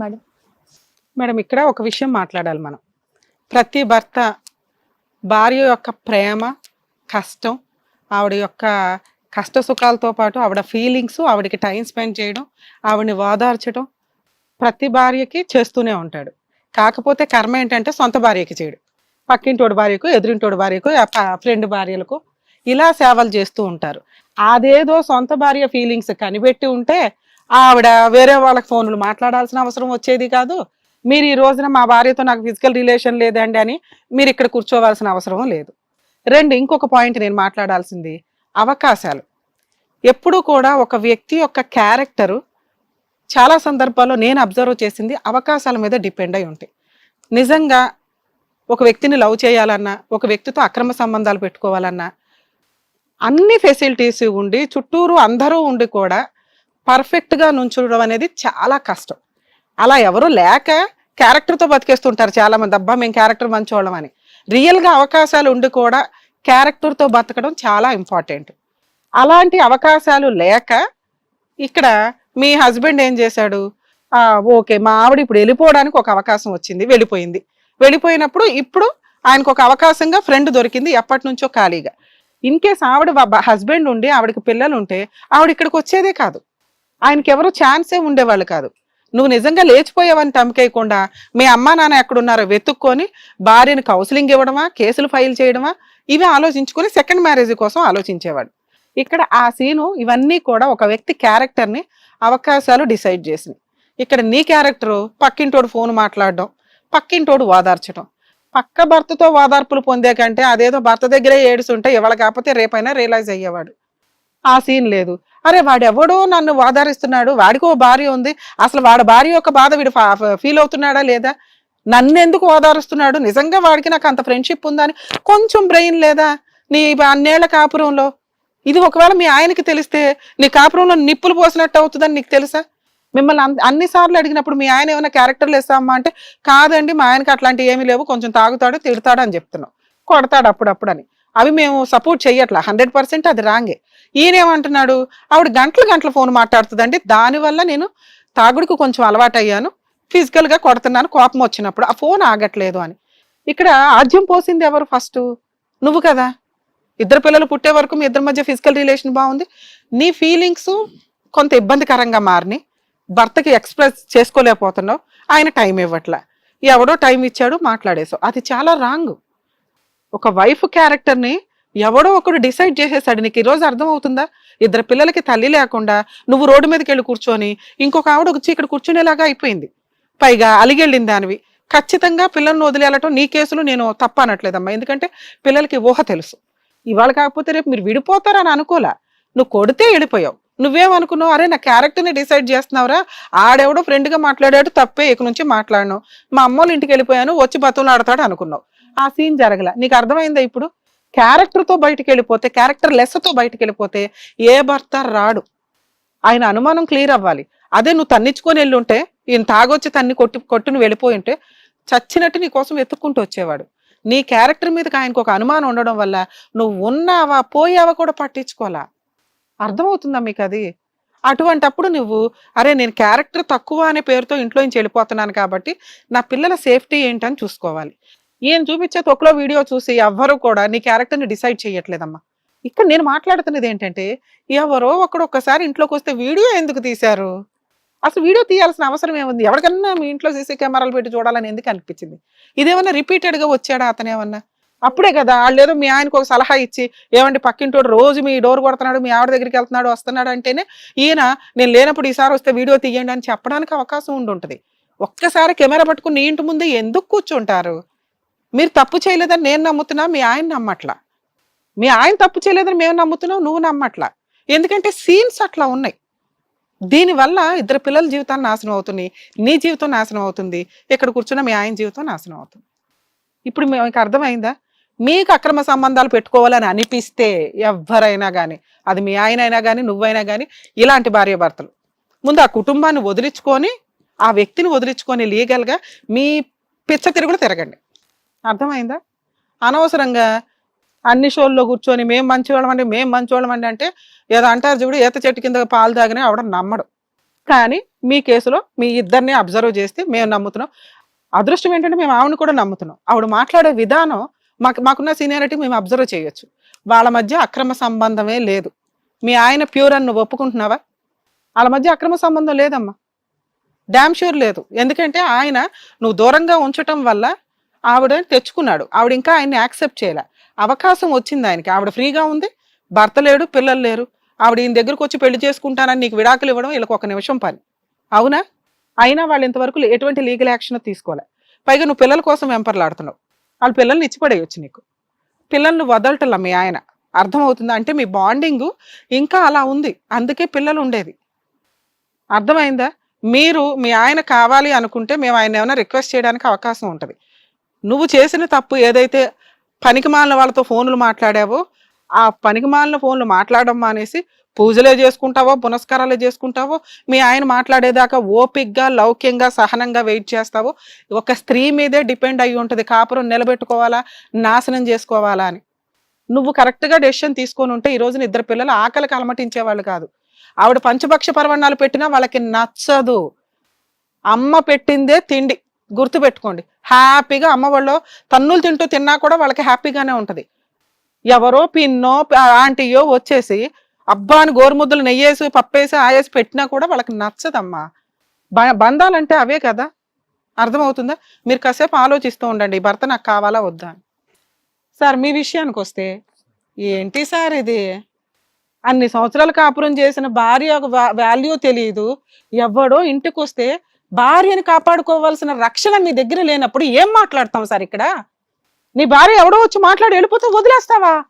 Madam madam ఇక్కడ ఒక విషయం మాట్లాడాలి మనం. ప్రతి భర్త భార్య యొక్క ప్రేమ కష్టం ఆవిడ యొక్క కష్ట సుఖాలతో పాటు ఆవిడ ఫీలింగ్స్ ఆవిడకి టైం స్పెండ్ చేయడం ఆవిడని ఓదార్చడం ప్రతి భార్యకి చేస్తూనే ఉంటాడు. కాకపోతే కర్మ ఏంటంటే సొంత భార్యకి చేయడు. పక్కింటోడి భార్యకు ఎదురింటోడి భార్యకు ఫ్రెండ్ భార్యలకు ఇలా సేవలు చేస్తూ ఉంటారు. అదేదో సొంత భార్య ఫీలింగ్స్ కనిపెట్టి ఉంటే ఆవిడ వేరే వాళ్ళకి ఫోన్లు మాట్లాడాల్సిన అవసరం వచ్చేది కాదు. మీరు ఈ రోజున మా భార్యతో నాకు ఫిజికల్ రిలేషన్ లేదండి అని మీరు ఇక్కడ కూర్చోవాల్సిన అవసరం లేదు. రెండు ఇంకొక పాయింట్ నేను మాట్లాడాల్సింది అవకాశాలు. ఎప్పుడూ కూడా ఒక వ్యక్తి యొక్క క్యారెక్టరు చాలా సందర్భాల్లో నేను అబ్జర్వ్ చేసింది అవకాశాల మీద డిపెండ్ అయి ఉంటాయి నిజంగా ఒక వ్యక్తిని లవ్ చేయాలన్నా ఒక వ్యక్తితో అక్రమ సంబంధాలు పెట్టుకోవాలన్నా అన్ని ఫెసిలిటీస్ ఉండి చుట్టూరు అందరూ ఉండి కూడా పర్ఫెక్ట్గా నుంచడం అనేది చాలా కష్టం. అలా ఎవరు లేక క్యారెక్టర్తో బతికేస్తుంటారు చాలా మంది అబ్బా మేము క్యారెక్టర్ మంచోళ్ళం అని. రియల్గా అవకాశాలు ఉండి కూడా క్యారెక్టర్తో బతకడం చాలా ఇంపార్టెంట్ అలాంటి అవకాశాలు లేక ఇక్కడ మీ హస్బెండ్ ఏం చేశాడు? ఓకే మా ఆవిడ ఇప్పుడు వెళ్ళిపోవడానికి ఒక అవకాశం వచ్చింది వెళ్ళిపోయింది. వెళ్ళిపోయినప్పుడు ఇప్పుడు ఆయనకు ఒక అవకాశంగా ఫ్రెండ్ దొరికింది ఎప్పటి నుంచో ఖాళీగా. ఇన్ కేస్ ఆవిడ హస్బెండ్ ఉండి ఆవిడకి పిల్లలు ఉంటే ఆవిడ ఇక్కడికి వచ్చేదే కాదు. ఆయనకి ఎవరు ఛాన్సే ఉండేవాళ్ళు కాదు. నువ్వు నిజంగా లేచిపోయావని తమకేయకుండా మీ అమ్మా నాన్న ఎక్కడున్నారో వెతుక్కొని భార్యను కౌన్సిలింగ్ ఇవ్వడమా కేసులు ఫైల్ చేయడమా ఇవి ఆలోచించుకొని సెకండ్ మ్యారేజ్ కోసం ఆలోచించేవాడు. ఇక్కడ ఆ సీను ఇవన్నీ కూడా ఒక వ్యక్తి క్యారెక్టర్ని అవకాశాలు డిసైడ్ చేసింది. ఇక్కడ నీ క్యారెక్టరు పక్కింటోడు ఫోన్ మాట్లాడడం పక్కింటోడు ఓదార్చడం. పక్క భర్తతో ఓదార్పులు పొందే కంటే అదేదో భర్త దగ్గరే ఏడుస్తుంటే ఇవాళ కాకపోతే రేపైనా రియలైజ్ అయ్యేవాడు. ఆ సీన్ లేదు. అరే వాడెవడో నన్ను ఓదారిస్తున్నాడు వాడికి ఓ భార్య ఉంది. అసలు వాడి భార్య యొక్క బాధ వీడు ఫీల్ అవుతున్నాడా లేదా? నన్ను ఎందుకు ఓదారుస్తున్నాడు నిజంగా వాడికి నాకు అంత ఫ్రెండ్షిప్ ఉందని కొంచెం బ్రెయిన్ లేదా? నీ అన్నేళ్ళ కాపురంలో? ఇది ఒకవేళ మీ ఆయనకి తెలిస్తే నీ కాపురంలో నిప్పులు పోసినట్టు అవుతుందని నీకు తెలుసా? మిమ్మల్ని అన్నిసార్లు అడిగినప్పుడు మీ ఆయన ఏమైనా క్యారెక్టర్లు వేస్తామా అంటే కాదండి మా ఆయనకి అట్లాంటివి ఏమీ లేవు. కొంచెం తాగుతాడు తిడతాడు అని చెప్తున్నావు. కొడతాడు అప్పుడప్పుడు అని. అవి మేము సపోర్ట్ చేయట్లా హండ్రెడ్ పర్సెంట్ అది రాంగే. ఈయనేమంటున్నాడు ఆవిడ గంటలు గంటలు ఫోన్ మాట్లాడుతుందండి. దానివల్ల నేను తాగుడుకు కొంచెం అలవాటయ్యాను. ఫిజికల్గా కొడుతున్నాను కోపం వచ్చినప్పుడు. ఆ ఫోన్ ఆగట్లేదు అని. ఇక్కడ ఆద్యం పోసింది ఎవరు ఫస్ట్ నువ్వు కదా. ఇద్దరు పిల్లలు పుట్టే వరకు మీ ఇద్దరి మధ్య ఫిజికల్ రిలేషన్ బాగుంది. నీ ఫీలింగ్స్ కొంత ఇబ్బందికరంగా మారిని భర్తకి ఎక్స్ప్రెస్ చేసుకోలేకపోతున్నావు. ఆయన టైం ఇవ్వట్లా. ఎవడో టైం ఇచ్చాడు మాట్లాడేసావు అది చాలా రాంగ్ ఒక వైఫ్ క్యారెక్టర్ని ఎవడో ఒకడు డిసైడ్ చేసేసాడు. నీకు ఈరోజు అర్థమవుతుందా? ఇద్దరు పిల్లలకి తల్లి లేకుండా నువ్వు రోడ్డు మీదకి వెళ్ళి కూర్చొని ఇంకొక ఆవిడ వచ్చి ఇక్కడ కూర్చునేలాగా అయిపోయింది. పైగా అలిగెళ్ళింది దానివి. ఖచ్చితంగా పిల్లల్ని వదిలేయటం నీ కేసులు నేను తప్ప అనట్లేదమ్మా ఎందుకంటే పిల్లలకి ఊహ తెలుసు. ఇవాళ కాకపోతే రేపు మీరు విడిపోతారని అనుకోలే. నువ్వు కొడితే వెళ్ళిపోయావు నువ్వేమనుకున్నావు? అరే నా క్యారెక్టర్ని డిసైడ్ చేస్తున్నావురా? ఆడెవడో ఫ్రెండ్గా మాట్లాడాడు తప్పే. ఇక నుంచి మాట్లాడను. మా అమ్మోళ్ళ ఇంటికి వెళ్ళిపోయాను. వచ్చి బతులు ఆడతాడు అనుకున్నావు. ఆ సీన్ జరగల. నీకు అర్థమైందా ఇప్పుడు? క్యారెక్టర్తో బయటకు వెళ్ళిపోతే క్యారెక్టర్ లెస్తో బయటకు వెళ్ళిపోతే ఏ భర్త రాడు. ఆయన అనుమానం క్లియర్ అవ్వాలి. అదే నువ్వు తన్నించుకొని వెళ్ళుంటే ఈయన తాగొచ్చి తన్ని కొట్టి కొట్టును వెళ్ళిపోయి ఉంటే చచ్చినట్టు నీ కోసం వెతుక్కుంటూ వచ్చేవాడు. నీ క్యారెక్టర్ మీదకి ఆయనకు ఒక అనుమానం ఉండడం వల్ల నువ్వు ఉన్నావా పోయావా కూడా పట్టించుకోవాలా? అర్థమవుతుందా మీకు అది? అటువంటప్పుడు నువ్వు అరే నేను క్యారెక్టర్ తక్కువ అనే పేరుతో ఇంట్లో నుంచి వెళ్ళిపోతున్నాను కాబట్టి నా పిల్లల సేఫ్టీ ఏంటని చూసుకోవాలి. ఈయన చూపించే తొక్కలో వీడియో చూసి ఎవ్వరూ కూడా నీ క్యారెక్టర్ని డిసైడ్ చేయట్లేదమ్మా. ఇక్కడ నేను మాట్లాడుతున్నది ఏంటంటే ఎవరో ఒకడు ఒక్కసారి ఇంట్లోకి వస్తే వీడియో ఎందుకు తీశారు? అసలు వీడియో తీయాల్సిన అవసరం ఏముంది? ఎవరికన్నా మీ ఇంట్లో సీసీ కెమెరాలు పెట్టి చూడాలని ఎందుకు అనిపించింది? ఇదేమన్నా రిపీటెడ్గా వచ్చాడా అతను ఏమన్నా? అప్పుడే కదా వాళ్ళు ఏదో మీ ఆయనకు ఒక సలహా ఇచ్చి ఏమంటే పక్కింటోడు రోజు మీ డోర్ కొడుతున్నాడు మీ ఆవిడ దగ్గరికి వెళ్తున్నాడు వస్తున్నాడు అంటేనే ఈయన నేను లేనప్పుడు ఈసారి వస్తే వీడియో తీయండి అని చెప్పడానికి అవకాశం ఉండి ఉంటుంది ఒక్కసారి కెమెరా పట్టుకుని నీ ఇంటి ముందు ఎందుకు కూర్చుంటారు? మీరు తప్పు చేయలేదని నేను నమ్ముతున్నా మీ ఆయన నమ్మట్లా. మీ ఆయన తప్పు చేయలేదని మేము నమ్ముతున్నావు నువ్వు నమ్మట్లా. ఎందుకంటే సీన్స్ అట్లా ఉన్నాయి. దీనివల్ల ఇద్దరు పిల్లల జీవితాన్ని నాశనం అవుతుంది నీ జీవితం నాశనం అవుతుంది. ఇక్కడ కూర్చున్న మీ ఆయన జీవితం నాశనం అవుతుంది. ఇప్పుడు మీకు అర్థమైందా? మీకు అక్రమ సంబంధాలు పెట్టుకోవాలని అనిపిస్తే ఎవరైనా కానీ అది మీ ఆయన అయినా కానీ నువ్వైనా కానీ ఇలాంటి భార్య భర్తలు ముందు ఆ కుటుంబాన్ని వదిలించుకొని ఆ వ్యక్తిని వదిలించుకొని లీగల్గా మీ పిచ్చ తిరుగులు తిరగండి. అర్థమైందా? అనవసరంగా అన్ని షోల్లో కూర్చొని మేము మంచివాళ్ళం అండి మేము మంచివాళ్ళం అండి అంటే ఏదో అంటారు చూడు ఈత చెట్టు కింద పాలు తాగినా ఆవిడ నమ్మడు. కానీ మీ కేసులో మీ ఇద్దరిని అబ్జర్వ్ చేస్తే మేము నమ్ముతున్నాం. అదృష్టం ఏంటంటే మేము ఆవిడని కూడా నమ్ముతున్నాం. ఆవిడ మాట్లాడే విధానం మాకు మాకున్న సీనియారిటీ మేము అబ్జర్వ్ చేయొచ్చు. వాళ్ళ మధ్య అక్రమ సంబంధమే లేదు. మీ ఆయన ప్యూర్ అని నువ్వు ఒప్పుకుంటున్నావా? వాళ్ళ మధ్య అక్రమ సంబంధం లేదమ్మా. డ్యామ్ షూర్ లేదు. ఎందుకంటే ఆయన నువ్వు దూరంగా ఉంచటం వల్ల ఆవిడ తెచ్చుకున్నాడు. ఆవిడ ఇంకా ఆయన్ని యాక్సెప్ట్ చేయలే. అవకాశం వచ్చింది ఆయనకి. ఆవిడ ఫ్రీగా ఉంది. భర్త లేడు పిల్లలు లేరు. ఆవిడ ఈయన దగ్గరకు వచ్చి పెళ్ళి చేసుకుంటానని నీకు విడాకులు ఇవ్వడం వీళ్ళకి ఒక నిమిషం పని. అవునా? అయినా వాళ్ళు ఇంతవరకు ఎటువంటి లీగల్ యాక్షన్ తీసుకోలే. పైగా నువ్వు పిల్లల కోసం వెంపర్లాడుతున్నావు. వాళ్ళ పిల్లల్ని ఇచ్చిపడేయచ్చు నీకు. పిల్లల్ని వదలటల్లా మీ ఆయన. అర్థమవుతుంది? అంటే మీ బాండింగ్ ఇంకా అలా ఉంది. అందుకే పిల్లలు ఉండేది. అర్థమైందా? మీరు మీ ఆయన కావాలి అనుకుంటే మేము ఆయన ఏమైనా రిక్వెస్ట్ చేయడానికి అవకాశం ఉంటుంది. నువ్వు చేసిన తప్పు ఏదైతే పనికిమాలిన వాళ్ళతో ఫోన్లు మాట్లాడావో ఆ పనికిమాలిన ఫోన్లు మాట్లాడడం మానేసి పూజలే చేసుకుంటావో పునస్కారాలే చేసుకుంటావో మీ ఆయన మాట్లాడేదాకా ఓపిక్గా లౌక్యంగా సహనంగా వెయిట్ చేస్తావో ఒక స్త్రీ మీదే డిపెండ్ అయి ఉంటుంది. కాపురం నిలబెట్టుకోవాలా? నాశనం చేసుకోవాలా అని. నువ్వు కరెక్ట్గా డెసిషన్ తీసుకొని ఉంటే ఈ రోజున ఇద్దరు పిల్లలు ఆకలికి అలమటించే వాళ్ళు కాదు. ఆవిడ పంచపక్ష పర్వణాలు పెట్టినా వాళ్ళకి నచ్చదు. అమ్మ పెట్టిందే తిండి. గుర్తుపెట్టుకోండి. హ్యాపీగా అమ్మ వాళ్ళు తన్నులు తింటూ తిన్నా కూడా వాళ్ళకి హ్యాపీగానే ఉంటుంది. ఎవరో పిన్నో ఆంటీయో వచ్చేసి అబ్బా అని గోరుముద్దలు నెయ్యేసి పప్పేసి ఆయేసి పెట్టినా కూడా వాళ్ళకి నచ్చదమ్మా. బ- బంధాలంటే అవే కదా. అర్థమవుతుందా? మీరు కాసేపు ఆలోచిస్తూ ఉండండి. ఈ భర్త నాకు కావాలా వద్దా అని. సార్ మీ విషయానికి వస్తే ఏంటి సార్ ఇది? అన్ని సంవత్సరాలు కాపురం చేసిన భార్య ఒక వాల్యూ తెలియదు ఎవడో ఇంటికి వస్తే భార్యను కాపాడుకోవాల్సిన రక్షణ మీ దగ్గర లేనప్పుడు ఏం మాట్లాడతాం సార్ ఇక్కడ? నీ భార్య ఎవడో వచ్చి మాట్లాడి వెళ్ళిపోతే వదిలేస్తావా?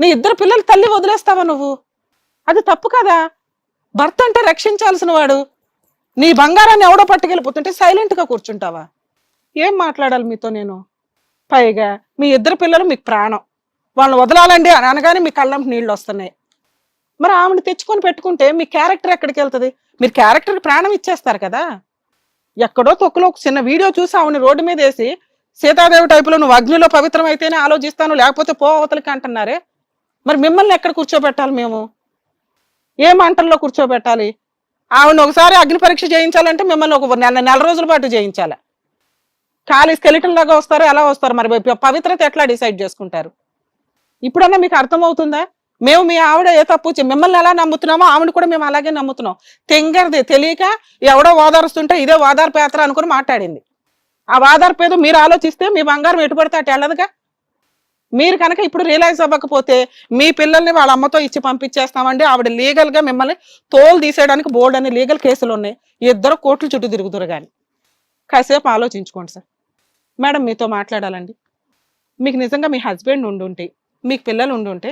నీ ఇద్దరు పిల్లలు తల్లి వదిలేస్తావా నువ్వు? అది తప్పు కదా. భర్త అంటే రక్షించాల్సిన వాడు. నీ బంగారాన్ని ఎవడో పట్టుకెళ్ళిపోతుంటే సైలెంట్గా కూర్చుంటావా? ఏం మాట్లాడాలి మీతో నేను? పైగా మీ ఇద్దరు పిల్లలు మీకు ప్రాణం. వాళ్ళని వదలాలండి అని అనగానే మీ కళ్ళంటి నీళ్ళు వస్తున్నాయి. మరి ఆమెను తెచ్చుకొని పెట్టుకుంటే మీ క్యారెక్టర్ ఎక్కడికి వెళ్తుంది? మీరు క్యారెక్టర్కి ప్రాణం ఇచ్చేస్తారు కదా? ఎక్కడో తొక్కులో ఒక చిన్న వీడియో చూసి ఆవిడ రోడ్డు మీద వేసి సీతాదేవి టైపులో నువ్వు అగ్నిలో పవిత్రం అయితేనే ఆలోచిస్తాను లేకపోతే పో అవతలకి అంటున్నారే? మరి మిమ్మల్ని ఎక్కడ కూర్చోబెట్టాలి మేము? ఏ మంటల్లో కూర్చోబెట్టాలి? ఆవిడ ఒకసారి అగ్ని పరీక్ష చేయించాలంటే మిమ్మల్ని ఒక నెల నెల రోజుల పాటు చేయించాలి. ఖాళీ స్కెలిటన్ లాగా వస్తారో? ఎలా వస్తారు? మరి పవిత్రత ఎట్లా డిసైడ్ చేసుకుంటారు? ఇప్పుడన్నా మీకు అర్థమవుతుందా? మేము మీ ఆవిడ ఏ తప్పు మిమ్మల్ని ఎలా నమ్ముతున్నామో ఆవిడ కూడా మేము అలాగే నమ్ముతున్నాం. తెంగరది తెలియక ఎవడో ఓదారుస్తుంటే ఇదే ఓదార్ పేత్ర అనుకుని మాట్లాడింది. ఆ ఓదార్ పేద మీరు ఆలోచిస్తే మీ బంగారం ఎటు పడితే అటు వెళ్ళదుగా? మీరు కనుక ఇప్పుడు రియలైజ్ అవ్వకపోతే మీ పిల్లల్ని వాళ్ళ అమ్మతో ఇచ్చి పంపించేస్తామండి. ఆవిడ లీగల్గా మిమ్మల్ని తోలు తీసేయడానికి బోర్డు అనే లీగల్ కేసులు ఉన్నాయి. ఇద్దరు కోట్లు చుట్టూ తిరుగుతురు కానీ కాసేపు ఆలోచించుకోండి సార్. మేడం మీతో మాట్లాడాలండి. మీకు నిజంగా మీ హస్బెండ్ ఉండుంటే మీకు పిల్లలు ఉండుంటే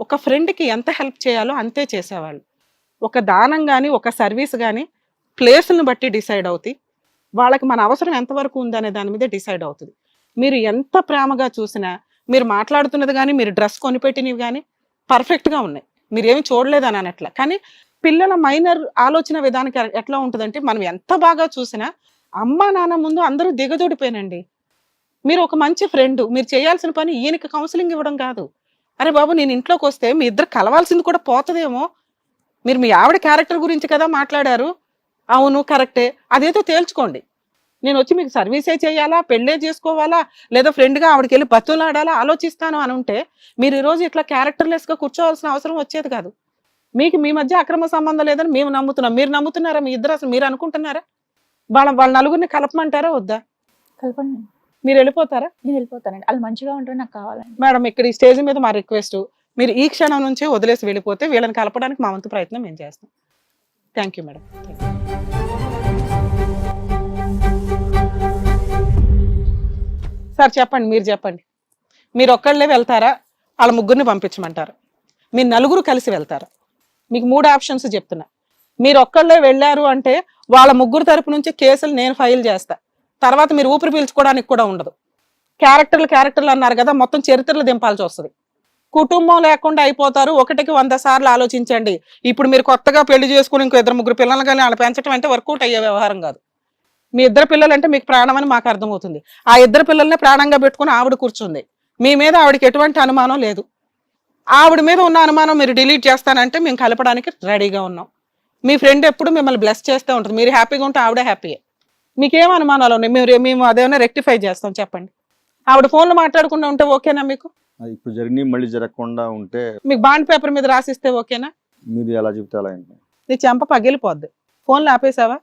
ఒక ఫ్రెండ్కి ఎంత హెల్ప్ చేయాలో అంతే చేసేవాళ్ళు. ఒక దానం కానీ ఒక సర్వీస్ కానీ ప్లేస్ని బట్టి డిసైడ్ అవుతాయి. వాళ్ళకి మన అవసరం ఎంతవరకు ఉందనే దాని మీద డిసైడ్ అవుతుంది. మీరు ఎంత ప్రేమగా చూసినా మీరు మాట్లాడుతున్నది కానీ మీరు డ్రెస్ కొనిపెట్టినవి కానీ పర్ఫెక్ట్గా ఉన్నాయి. మీరు ఏమి చూడలేదని అనట్లా. కానీ పిల్లల మైనర్ ఆలోచన విధానికి ఎట్లా ఉంటుందంటే మనం ఎంత బాగా చూసినా అమ్మ నాన్న ముందు అందరూ దిగజోడిపోయినండి. మీరు ఒక మంచి ఫ్రెండ్ మీరు చేయాల్సిన పని ఈయనకి కౌన్సిలింగ్ ఇవ్వడం కాదు. అరే బాబు నేను ఇంట్లోకి వస్తే మీ ఇద్దరు కలవాల్సింది కూడా పోతుందేమో. మీరు మీ ఆవిడ క్యారెక్టర్ గురించి కదా మాట్లాడారు? అవును కరెక్టే అదేదో తేల్చుకోండి. నేను వచ్చి మీకు సర్వీసే చేయాలా పెళ్ళే చేసుకోవాలా లేదా ఫ్రెండ్గా ఆవిడకి వెళ్ళి బతులాడాలా ఆలోచిస్తాను అని ఉంటే మీరు ఈరోజు ఇట్లా క్యారెక్టర్లెస్గా కూర్చోవాల్సిన అవసరం వచ్చేది కాదు. మీకు మీ మధ్య అక్రమ సంబంధం లేదని మేము నమ్ముతున్నాం. మీరు నమ్ముతున్నారా? మీ ఇద్దరు అసలు మీరు అనుకుంటున్నారా? వాళ్ళ వాళ్ళ నలుగురిని కలపమంటారా వద్దా? కలపండి. మీరు వెళ్ళిపోతారా? నేను వెళ్ళిపోతానండి. వాళ్ళు మంచిగా ఉంటే నాకు కావాలండి. మేడం ఇక్కడ ఈ స్టేజ్ మీద మా రిక్వెస్ట్ మీరు ఈ క్షణం నుంచే వదిలేసి వెళ్ళిపోతే వీళ్ళని కలపడానికి మా వంతు ప్రయత్నం మేము చేస్తాం. Thank you madam. సార్ చెప్పండి మీరు చెప్పండి. మీరు ఒక్కళ్ళే వెళ్తారా? వాళ్ళ ముగ్గురిని పంపించమంటారు. మీరు నలుగురు కలిసి వెళ్తారా? మీకు మూడు ఆప్షన్స్ చెప్తున్నా. మీరు ఒక్కళ్ళే వెళ్ళారు అంటే వాళ్ళ ముగ్గురు తరపు నుంచి కేసులు నేను ఫైల్ చేస్తా. తర్వాత మీరు ఊపిరి పీల్చుకోవడానికి కూడా ఉండదు. క్యారెక్టర్లు క్యారెక్టర్లు అన్నారు కదా మొత్తం చరిత్రలు దింపాల్సి వస్తుంది. కుటుంబం లేకుండా అయిపోతారు. ఒకటికి వంద సార్లు ఆలోచించండి. ఇప్పుడు మీరు కొత్తగా పెళ్ళి చేసుకుని ఇంకో ఇద్దరు ముగ్గురు పిల్లలు కానీ వాళ్ళు పెంచడం అంటే వర్కౌట్ అయ్యే వ్యవహారం కాదు. మీ ఇద్దరు పిల్లలు అంటే మీకు ప్రాణం అని మాకు అర్థమవుతుంది. ఆ ఇద్దరు పిల్లల్ని ప్రాణంగా పెట్టుకుని ఆవిడ కూర్చుంది. మీ మీద ఆవిడకి ఎటువంటి అనుమానం లేదు. ఆవిడ మీద ఉన్న అనుమానం మీరు డిలీట్ చేస్తానంటే మేము కలపడానికి రెడీగా ఉన్నాం. మీ ఫ్రెండ్ ఎప్పుడు మిమ్మల్ని బ్లెస్ చేస్తూ ఉంటుంది. మీరు హ్యాపీగా ఉంటే ఆవిడ హ్యాపీయే. మీకేం అనుమానాలు ఉన్నాయి? మేము మేము అదేమైనా రెక్టిఫై చేస్తాం చెప్పండి. ఆవిడ ఫోన్లో మాట్లాడకుండా ఉంటే ఓకేనా మీకు? అది ఇప్పుడు జరిగి మళ్ళీ జరగకుండా ఉంటే మీకు బాండ్ పేపర్ మీద రాసిస్తే ఓకేనా? మీరు ఎలా చెప్తే అలా నీ చెంప పగిలిపోద్ది. ఫోన్లో ఆపేసావా?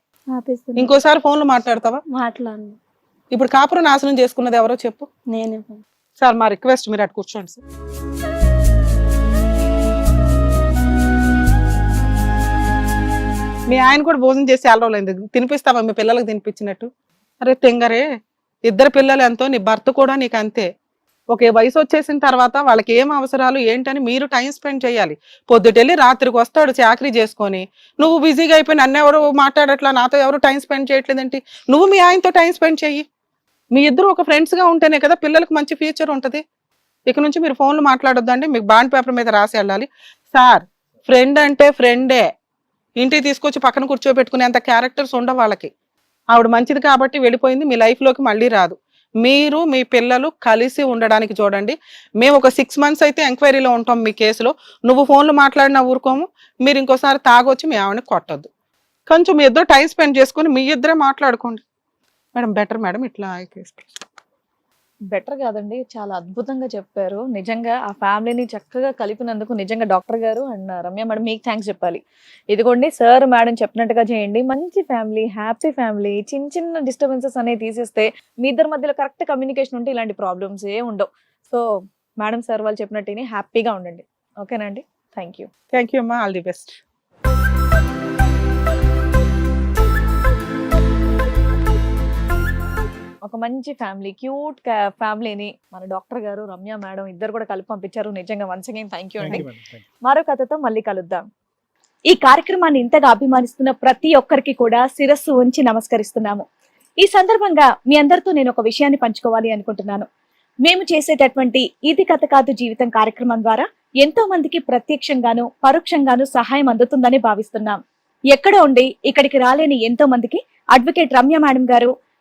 ఇంకోసారి ఫోన్లో మాట్లాడతావా? మాట్లాడు ఇప్పుడు కాపురం నాశనం చేసుకున్నది ఎవరో చెప్పు. నేనే సార్ మా రిక్వెస్ట్ మీరు అటు కూర్చోండి సార్. మీ ఆయన కూడా భోజనం చేసి చాలా తినిపిస్తావా? మీ పిల్లలకు తినిపించినట్టు. అరే తెంగరే ఇద్దరు పిల్లలు ఎంతో నీ భర్త కూడా నీకు అంతే. ఒక వయసు వచ్చేసిన తర్వాత వాళ్ళకి ఏం అవసరాలు ఏంటని మీరు టైం స్పెండ్ చేయాలి. పొద్దుటెళ్ళి రాత్రికి వస్తాడు చాకరీ చేసుకొని. నువ్వు బిజీగా అయిపోయి నన్ను ఎవరు మాట్లాడట్లా? నాతో ఎవరు టైం స్పెండ్ చేయట్లేదంటే? నువ్వు మీ ఆయనతో టైం స్పెండ్ చెయ్యి. మీ ఇద్దరు ఒక ఫ్రెండ్స్గా ఉంటేనే కదా పిల్లలకు మంచి ఫ్యూచర్ ఉంటుంది. ఇక నుంచి మీరు ఫోన్లు మాట్లాడొద్దండి. మీకు బాండ్ పేపర్ మీద రాసి వెళ్ళాలి. సార్ ఫ్రెండ్ అంటే ఫ్రెండే. ఇంటికి తీసుకొచ్చి పక్కన కూర్చోబెట్టుకునేంత క్యారెక్టర్స్ ఉండవు వాళ్ళకి. ఆవిడ మంచిది కాబట్టి వెళ్ళిపోయింది మీ లైఫ్లోకి మళ్ళీ రాదు. మీరు మీ పిల్లలు కలిసి ఉండడానికి చూడండి. మేము ఒక సిక్స్ మంత్స్ అయితే ఎంక్వైరీలో ఉంటాం మీ కేసులో. నువ్వు ఫోన్లు మాట్లాడినా ఊరుకోము. మీరు ఇంకోసారి తాగొచ్చి మీ ఆవిడని కొట్టద్దు. కొంచెం మీ ఇద్దరు టైం స్పెండ్ చేసుకుని మీ ఇద్దరే మాట్లాడుకోండి. మేడం బెటర్ మేడం ఇట్లా కేసు బెటర్ కాదండి. చాలా అద్భుతంగా చెప్పారు. నిజంగా ఆ ఫ్యామిలీని చక్కగా కలిపినందుకు నిజంగా డాక్టర్ గారు అండ్ రమ్య మేడం మీకు థ్యాంక్స్ చెప్పాలి. ఇదిగోండి సార్ మేడం చెప్పినట్టుగా చేయండి. మంచి ఫ్యామిలీ హ్యాపీ ఫ్యామిలీ చిన్న చిన్న డిస్టర్బెన్సెస్ అనేవి తీసేస్తే మీ ఇద్దరి మధ్యలో కరెక్ట్ కమ్యూనికేషన్ ఉంటే ఇలాంటి ప్రాబ్లమ్స్ ఏ ఉండవు. సో మేడం సార్ వాళ్ళు చెప్పినట్టు హ్యాపీగా ఉండండి. ఓకేనండి థ్యాంక్ యూ థ్యాంక్ యూ అమ్మా. All the best. ఒక మంచి ఫ్యామిలీ క్యూట్ ఫ్యామిలీని మన డాక్టర్ గారు రమ్య మేడం ఇద్దరు కూడా కలిపి పంపించారు. నిజంగా వన్స్ అగైన్ థ్యాంక్ యూ అండి. మరో కథతో మళ్ళీ కలుద్దాం. ఈ కార్యక్రమాన్ని ఇంతగా అభిమానిస్తున్న ప్రతి ఒక్కరికి కూడా శిరస్సు ఉంచి నమస్కరిస్తున్నాము. ఈ సందర్భంగా మీ అందరితో నేను ఒక విషయాన్ని పంచుకోవాలి అనుకుంటున్నాను. మేము చేసేటటువంటి ఇది కథ కాదు జీవితం కార్యక్రమం ద్వారా ఎంతో మందికి ప్రత్యక్షంగాను పరోక్షంగాను సహాయం అందుతుందని భావిస్తున్నాం. ఎక్కడ ఉండి ఇక్కడికి రాలేని ఎంతో మందికి advocate Ramya madam garu